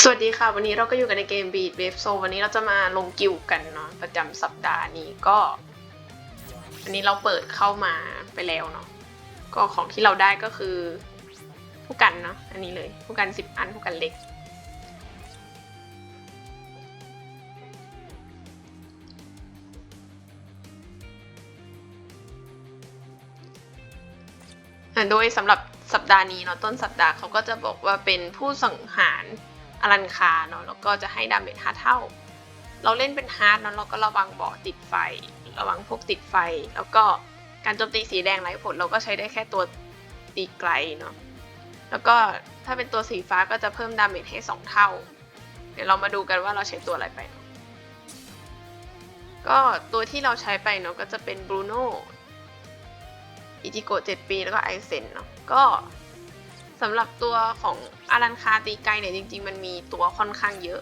สวัสดีค่ะ วันนี้เราก็อยู่กันในเกม Beat Wave Soul วันนี้เราจะมาลงกิวกันเนาะประจำสัปดาห์นี้ก็อันนี้เราเปิดเข้ามาไปแล้วเนาะก็ของที่เราได้ก็คือ ผู้กันเนาะอันนี้เลย ผู้กันสิบอันผู้กันเล็กอะโดยสำหรับสัปดาห์นี้เนาะต้นสัปดาห์เขาก็จะบอกว่าเป็นผู้สังหาร อลันคาเนาะแล้วก็จะให้ดาเมจห้าเท่า เราเล่นเป็นฮาร์ดเนาะเราก็ระวังเบาติดไฟ ระวังพวกติดไฟ แล้วก็การโจมตีสีแดงไร้ผลเราก็ใช้ได้แค่ตัวตีไกลเนาะแล้วก็ถ้าเป็นตัวสีฟ้าก็จะเพิ่มดาเมจให้สองเท่า เดี๋ยวเรามาดูกันว่าเราใช้ตัวอะไรไปเนาะก็ตัวที่เราใช้ไปเนาะก็จะเป็นบรูโน่อิจิโกะ7ปี แล้วก็ไอเซนเนาะก็ สำหรับตัวของอารันคาตีไกเนี่ยจริง ๆ มันมีตัวค่อนข้างเยอะ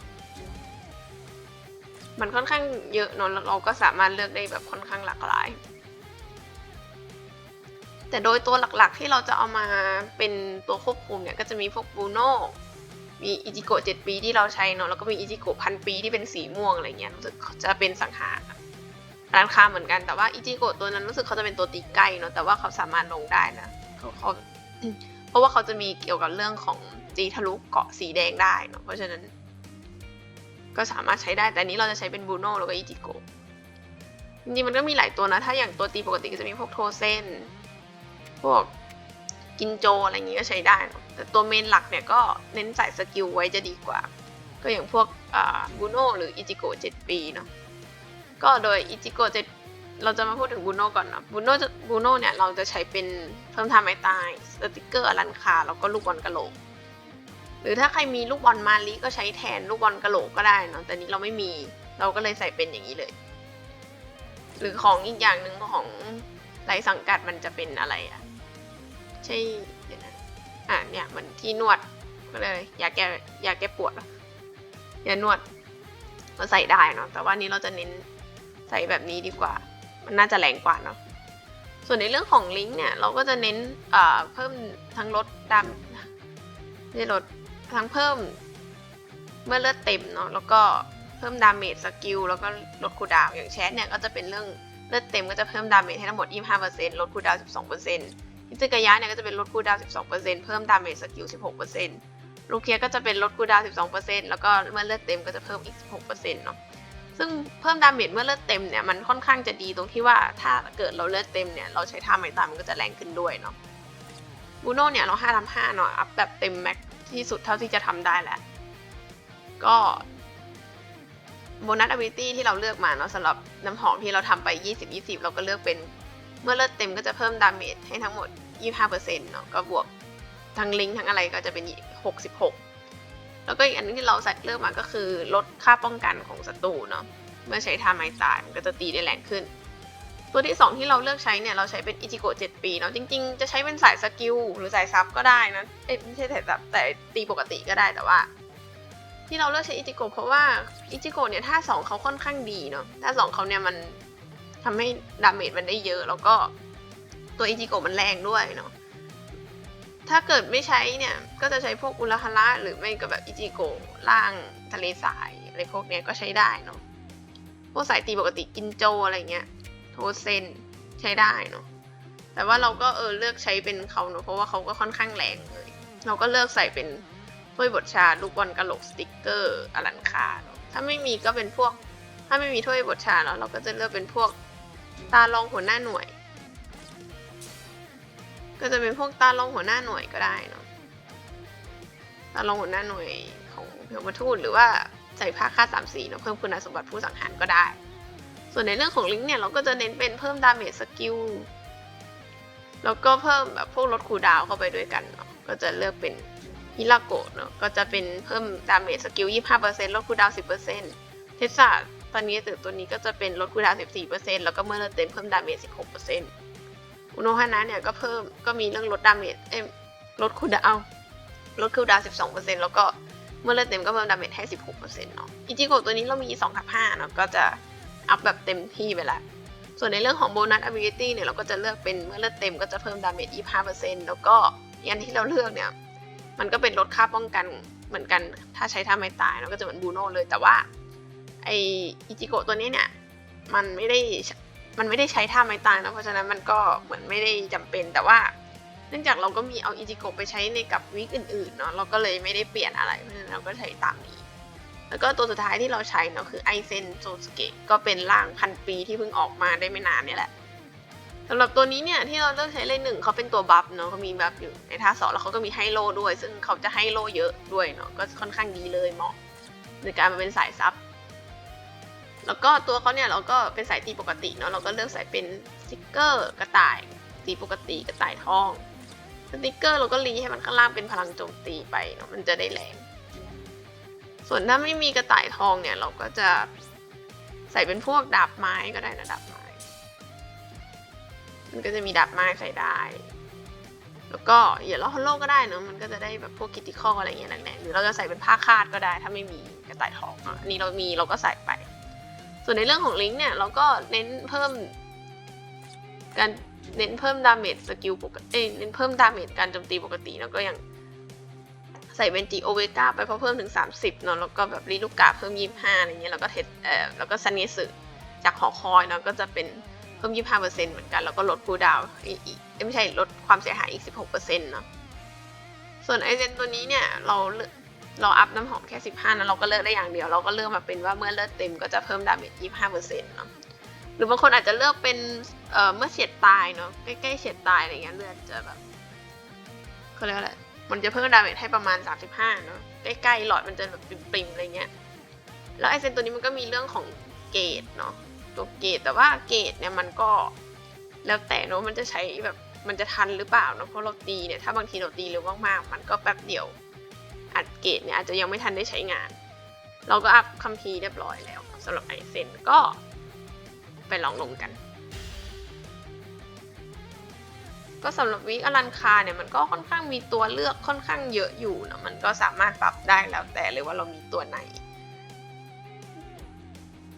มันค่อนข้างเยอะเนอะแล้วเราก็สามารถเลือกได้แบบค่อนข้างหลากหลาย แต่โดยตัวหลักๆที่เราจะเอามาเป็นตัวควบคุมเนี่ยก็จะมีพวกบูโน่มีอิจิโกะ7ปีที่เราใช้เนาะแล้วก็มีอิจิโกะพันปีที่เป็นสีม่วงอะไรเงี้ยรู้สึกจะเป็นสังหารร้านค้าเหมือนกันแต่ว่าอิจิโกะตัวนั้นรู้สึกเขาจะเป็นตัวตีใกล้เนาะแต่ว่าเขาสามารถลงได้นะเขาเขา เพราะว่าเขาจะมีเกี่ยวกับเรื่องของตีทะลุเกาะสีแดงได้เนาะเพราะฉะนั้น ก็สามารถใช้ได้แต่นี้เราจะใช้เป็นบูโน่แล้วก็อิจิโกะจริงๆมันก็มีหลายตัวนะ ถ้าอย่างตัวตีปกติก็จะมีพวกโทเซนพวกกินโจอะไรอย่างงี้ก็ใช้ได้ แต่ตัวเมนหลักเนี่ยก็เน้นใส่สกิลไว้จะดีกว่า ก็อย่างพวกบูโน่หรืออิจิโกะ7ปีเนาะก็โดยอิจิโกะจะ เราจะมาพูดถึงบูโน่ก่อนนะบูโน่จะบูโน่เนี่ยเราจะใช้เป็นเพิ่มทำไม้ตายสติกเกอร์อลันคาแล้วก็ลูกบอลกะโหลก หรือถ้าใครมีลูกบอลมาลิก็ใช้แทนลูกบอลกะโหลกก็ได้เนาะแต่นี้เราไม่มีเราก็เลยใส่เป็นอย่างนี้เลย หรือของอีกอย่างหนึ่งของไรสังกัดมันจะเป็นอะไรอะ่ะใช่เดี๋ยวนะอะเนี่ยมันที่นวดก็เลยยาแก้ยาแก้ปวดอะยานวดเราใส่ได้เนาะแต่ว่านี้เราจะเน้นใส่แบบนี้ดีกว่า มันน่าจะแรงกว่าเนาะส่วนในเรื่องของลิงก์เนี่ยเราก็จะเน้นเพิ่มทั้งลดดำไม่ลดทั้งเพิ่มเมื่อเลือดเต็มเนาะแล้วก็เพิ่มดาเมจสกิลแล้วก็ลดคูดาวอย่างแชทเนี่ยก็จะเป็นเรื่องเลือดเต็มก็จะเพิ่มดาเมจให้ทั้งหมด 25%ลดคูดาว 12%ฮิซึกายะเนี่ยก็จะเป็นลดคูดาว 12%เพิ่มดาเมจสกิล 16%ลูเคียก็จะเป็นลดคูดาว 12%แล้วก็เมื่อเลือดเต็มก็จะเพิ่มอีก 16%เนาะ ซึ่งเพิ่มดาเมจเมื่อเลือดเต็มเนี่ยมันค่อนข้างจะดีตรงที่ว่าถ้าเกิดเราเลือดเต็มเนี่ยเราใช้ท่าไม้ตายมันก็จะแรงขึ้นด้วยเนาะบูโน่เนี่ยเรา5ทำ5เนาะอัพแบบเต็มแม็กที่สุดเท่าที่จะทำได้แหละก็โบนัสอ b บิตี้ที่เราเลือกมาเนาะสำหรับน้ำหอมที่เราทำไป 20-20 เราก็เลือกเป็นเมื่อเลือดเต็มก็จะเพิ่มดาเมจให้ทั้งหมด 25%เนาะก็บวกทั้งลิงก์ทั้งอะไรก็จะเป็น 66 แล้วก็อีกอันนึงที่เราใส่เลือกมาก็คือลดค่าป้องกันของศัตรูเนาะเมื่อใช้ท่าไม้ตายมันก็จะตีได้แรงขึ้น ตัวที่ 2 ที่เราเลือกใช้เนี่ยเราใช้เป็นอิจิโกะ7ปีเนาะจริงๆ จะใช้เป็นสายสกิลหรือสายซับก็ได้นะเอ้ไม่ใช่สายซับแต่ตีปกติก็ได้แต่ว่า ที่เราเลือกใช้อิจิโกะเพราะว่าอิจิโกะเนี่ยท่าสองเขาค่อนข้างดีเนาะท่าสองเขาเนี่ยมันทำให้ดาเมจมันได้เยอะ แล้วก็ตัวอิจิโกะมันแรงด้วยเนาะ ถ้าเกิดไม่ใช้เนี่ย ก็จะใช้พวกอุลาฮาระหรือไม่ก็แบบอิจิโกล่างทะเลสายอะไรพวกเนี้ยก็ใช้ได้เนาะพวกสายตีปกติกินโจอะไรเงี้ยโทเซนใช้ได้เนาะแต่ว่าเราก็เออเลือกใช้เป็นเขาเนาะเพราะว่าเขาก็ค่อนข้างแรงเลย เราก็เลือกใส่เป็นถ้วยบทชาลูกบอลกระโหลกสติกเกอร์อลันคาเนาะถ้าไม่มีก็เป็นพวก ถ้าไม่มีถ้วยบทชาเนาะเราก็จะเลือกเป็นพวกตาลองหัวหน้าหน่วย ก็จะเป็นพวกตาลงหัวหน้าหน่วยก็ได้เนาะตาลงหัวหน้าหน่วยของเพลมาทูตหรือว่าใส่ผ้าค่าสามสีเนาะเพิ่มคุณสมบัติผู้สังหารก็ได้ ส่วนในเรื่องของลิงก์เนี่ยเราก็จะเน้นเป็นเพิ่มดาเมจสกิลแล้วก็เพิ่มแบบพวกลดคูดาวเข้าไปด้วยกันเนาะก็จะเลือกเป็นฮิราโกะเนาะก็จะเป็นเพิ่มดาเมจสกิล25%ลดคูดาวน์10%เทสซาตอนนี้ตัวนี้ก็จะเป็นลดคูดาวน์14%แล้วก็เมื่อเราเต็มเพิ่มดาเมจ16% อุโนฮานะเนี่ยก็เพิ่มก็มีเรื่องลดดาเมจเอ้ยลดคูดาวลดคูดาวน์12%แล้วก็เมื่อเลือดเต็มก็เพิ่มดาเมจให้ 16%เนาะอิจิโกะตัวนี้เรามี2ทับ5เนาะก็จะอัพแบบเต็มที่ไปละส่วนในเรื่องของโบนัส ability เนี่ยเราก็จะเลือกเป็นเมื่อเลือดเต็มก็จะเพิ่มดาเมจ25%แล้วก็อันที่เราเลือกเนี่ยมันก็เป็นลดค่าป้องกันเหมือนกันถ้าใช้ท่าไม่ตายเนาก็จะเหมือนบูโน่เลยแต่ว่าไออิจิโกะตัวนี้เนี่ยมันไม่ได้ มันไม่ได้ใช้ท่าไม้ตายนะเพราะฉะนั้นมันก็เหมือนไม่ได้จำเป็นแต่ว่า เนื่องจากเราก็มีเอาอิจิโกะไปใช้ในกับวิกอื่นๆเนาะเราก็เลยไม่ได้เปลี่ยนอะไรเพราะฉะนั้นเราก็ใช้ตามนี้ แล้วก็ตัวสุดท้ายที่เราใช้เนาะคือไอเซนโซสเกะก็เป็นร่างพันปีที่เพิ่งออกมาได้ไม่นานนี่แหละสำหรับตัวนี้เนี่ยที่เราเลือกใช้เลยหนึ่งเขาเป็นตัวบัฟเนาะเขามีบัฟอยู่ในท่าสองแล้วเขาก็มีให้โลด้วย ซึ่งเขาจะให้โลเยอะด้วยเนาะก็ค่อนข้างดีเลยเหมาะในการมาเป็นสายซับ แล้วก็ตัวเขาเนี่ยเราก็เป็นสายตีปกติเนาะเราก็เลือกใส่เป็นสติกเกอร์กระต่ายตีปกติกระต่ายทองสติกเกอร์เราก็รีให้มันข้างล่างเป็นพลังโจมตีไปเนาะมันจะได้แรง ส่วนถ้าไม่มีกระต่ายทองเนี่ยเราก็จะใส่เป็นพวกดาบไม้ก็ได้นะดาบไม้ มันก็จะมีดาบไม้ใส่ได้ แล้วก็อย่าล้อฮอลโลก็ได้เนอะมันก็จะได้แบบพวกกิติคอลอะไรเงี้ยแรงๆหรือเราจะใส่เป็นผ้าคาดก็ได้ ถ้าไม่มีกระต่ายทองอะอันนี้เรามีเราก็ใส่ไป ส่วนในเรื่องของลิงก์เนี่ยเราก็เน้นเพิ่มการเน้นเพิ่มดาเมจสกิลปกติเน้นเพิ่มดาเมจการโจมตีปกติแล้วก็อย่างใส่เป็นจีโอเวก้าไปเพราะเพิ่มถึง 30เนาะแล้วก็แบบรีลูกกาเพิ่ม 25อะไรเงี้ยแล้วก็เทสเอ่อแล้วก็ซันเนสึจากหอคอยเนาะก็จะเป็นเพิ่ม 25เปอร์เซ็นต์เหมือนกันแล้วก็ลดคูดาวอีกอีไม่ใช่ลดความเสียหายอีก 16เปอร์เซ็นต์เนาะส่วนไอเจนตัวนี้เนี่ยเรา เลือกเราอัพน้ำหอมแค่ 15นะเราก็เลือกได้อย่างเดียว เราก็เลือกมาเป็นว่าเมื่อเลือดเต็มก็จะเพิ่มดาเมจ25เปอร์เซ็นต์เนาะหรือบางคนอาจจะเลือกเป็นเอ่อเมื่อเฉียดตายเนาะใกล้ๆเฉียดตายอะไรเงี้ยเลือดจะแบบเขาเรียกว่าอะไรมันจะเพิ่มดาเมจให้ประมาณ 35เนาะใกล้ๆหลอดมันจะแบบปริมๆอะไรเงี้ยแล้วไอเซนตัวนี้มันก็มีเรื่องของเกรดเนาะตัวเกรดแต่ว่าเกรดเนี่ยมันก็แล้วแต่เนาะมันจะใช้แบบมันจะทันหรือเปล่าเนาะเพราะเราตีเนี่ยถ้าบางทีเราตีเร็วมากๆมันก็แป๊บเดียว อัดเกรดเนี่ยอาจจะยังไม่ทันได้ใช้งาน เราก็อัพคัมภีร์เรียบร้อยแล้วสำหรับไอเซนก็ไปลองลงกัน ก็สำหรับวิกอลันคาเนี่ยมันก็ค่อนข้างมีตัวเลือกค่อนข้างเยอะอยู่นะมันก็สามารถปรับได้แล้วแต่เลยว่าเรามีตัวไหน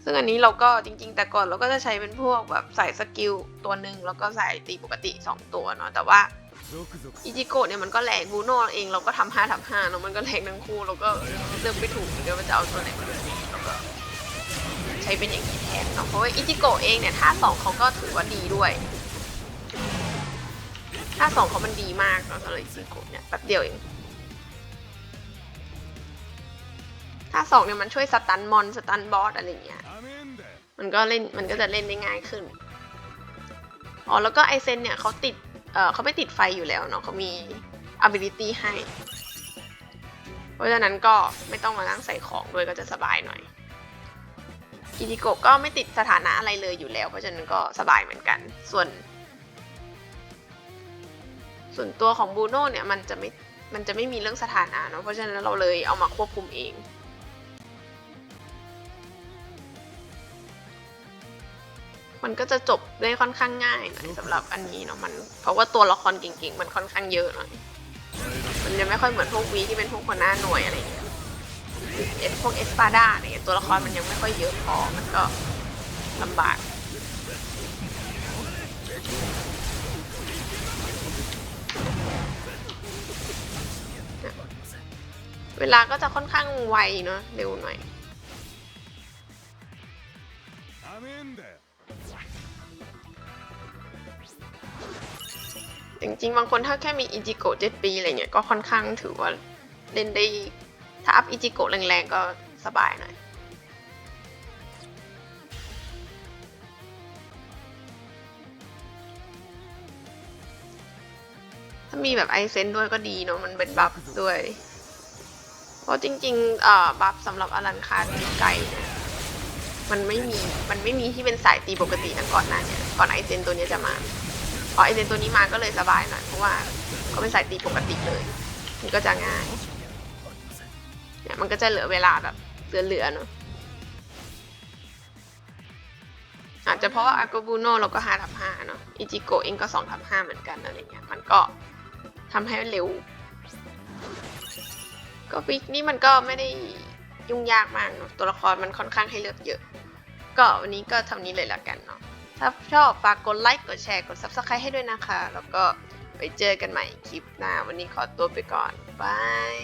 ซึ่งอันนี้เราก็จริง ๆ แต่ก่อนเราก็จะใช้เป็นพวกแบบใส่สกิลตัวหนึ่งแล้วก็ใส่ตีปกติ 2 ตัวเนาะแต่ว่า อิจิโกะเนี่ยมันก็แรงบูโน่เองเราก็ทำห้าทำห้าเนาะมันก็แรงทั้งคู่เราก็เลือกไม่ถูกเหมือนกันว่าจะเอาตัวไหนมาดูแล้วก็ใช้เป็นอย่างนี้แทนเนาะเพราะว่าอิจิโกะเองเนี่ยท่าสองเขาก็ถือว่าดีด้วยท่าสองเขามันดีมากเนาะสำหรับอิจิโกะเนี่ยแป๊บเดียวเองท่าสองเนี่ยมันช่วยสตันมอนสตันบอสอะไรเงี้ยมันก็เล่นมันก็จะเล่นได้ง่ายขึ้นอ๋อแล้วก็ไอเซนเนี่ยเขาติด เออเขาไม่ติดไฟอยู่แล้วเนาะเขามี ability ให้ เพราะฉะนั้นก็ไม่ต้องมานั่งใส่ของด้วยก็จะสบายหน่อยกิจิโกะก็ไม่ติดสถานะอะไรเลยอยู่แล้ว เพราะฉะนั้นก็สบายเหมือนกัน ส่วน ส่วนตัวของบูโน่เนี่ยมันจะไม่มันจะไม่มีเรื่องสถานะเนาะเพราะฉะนั้นเราเลยเอามาควบคุมเอง มันก็จะจบได้ค่อนข้างง่ายหน่อยสำหรับอันนี้เนาะมันเพราะว่าตัวละครเก่งๆ มันค่อนข้างเยอะหน่อยมันจะไม่ค่อยเหมือนพวกวีที่เป็นพวกคนหน้าหน่วยอะไรอย่างเงี้ยเอสพวกเอสปาดาอะไรเงี้ยตัวละครมันยังไม่ค่อยเยอะพอมันก็ลำบากเวลาก็จะค่อนข้างไวเนาะเร็วหน่อย จริงๆ บางคนถ้าแค่มีอิจิโกะเจ็ดปีอะไรเงี้ยก็ค่อนข้างถือว่าเล่นได้ถ้าอัพอิจิโกะแรงๆ ก็สบายหน่อยถ้ามีแบบไอเซนด้วยก็ดีเนาะมันเป็นบัฟด้วย เพราะจริงๆเอ่อบัฟสำหรับอลันคาตีไกลเนี่ยมันไม่มีมันไม่มีที่เป็นสายตีปกตินะก่อนหน้าเนี่ยก่อนไอเซนตัวนี้จะมา พอไอเซนตัวนี้มาก็เลยสบายหน่อยเพราะว่าเขาเป็นสายตีปกติเลยมันก็จะง่ายเนี่ยมันก็จะเหลือเวลาแบบเหลือๆเนาะอาจจะเพราะว่าอาโกบูโนเราก็ห้าทับห้าเนาะอิจิโกเองก็สองทับห้าเหมือนกันอะไรเงี้ยมันก็ทำให้เร็ว ก็ฟิกนี่มันก็ไม่ได้ยุ่งยากมากเนาะตัวละครมันค่อนข้างให้เลือกเยอะ ก็วันนี้ก็ทำนี้เลยละกันเนาะ ถ้าชอบฝากกดไลค์กดแชร์กด subscribe ให้ด้วยนะคะ แล้วก็ไปเจอกันใหม่คลิปหน้า วันนี้ขอตัวไปก่อนบาย